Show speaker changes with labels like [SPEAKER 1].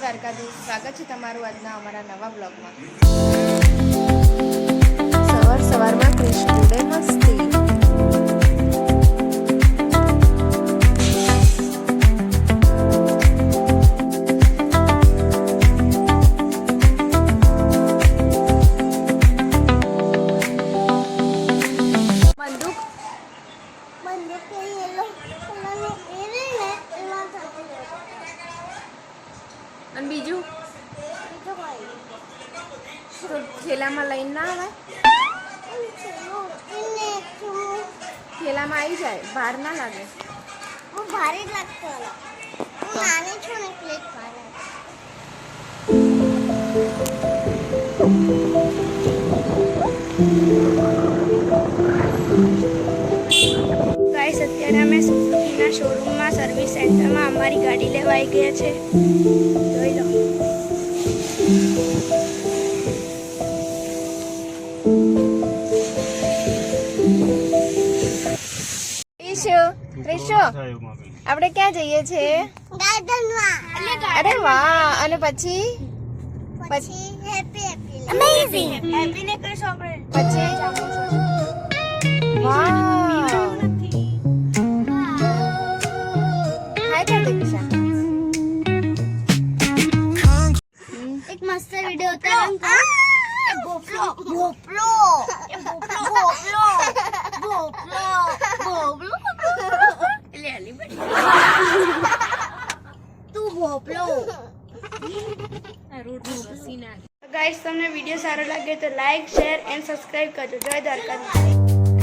[SPEAKER 1] દ્વારકાધીશ. સ્વાગત છે તમારું આજના અમારા નવા બ્લોગમાં. અને બીજું. તો થેલામાં લઈને ના આવે. થેલામાં આવી જાય ભાર ના લાગે
[SPEAKER 2] હું ભારે જ લાગતો નાની છું ને એટલે જ ભારે.
[SPEAKER 3] સર્વિસ સેન્ટરમાં અમારી ગાડી લેવા આવી ગયા છે. જોઈ લો.
[SPEAKER 1] આપણે ક્યાં જઈએ છીએ અરે વાહ અને પછી?
[SPEAKER 2] પછી હેપી હેપી અમેઝિંગ
[SPEAKER 3] હેપી ને કહીશું આપણે
[SPEAKER 1] પછી?
[SPEAKER 2] એક મસ્ત વિડિયો ઉતારો ભોપલો ભોપલો ભોપલો ભોપલો ભોપલો
[SPEAKER 3] એટલે હલી
[SPEAKER 2] તું ભોપલો
[SPEAKER 3] ગાઈસ તમને વીડિયો સારો લાગે તો લાઈક શેર એન્ડ સબસ્ક્રાઇબ કરજો. જય દ્વારકાધીશ.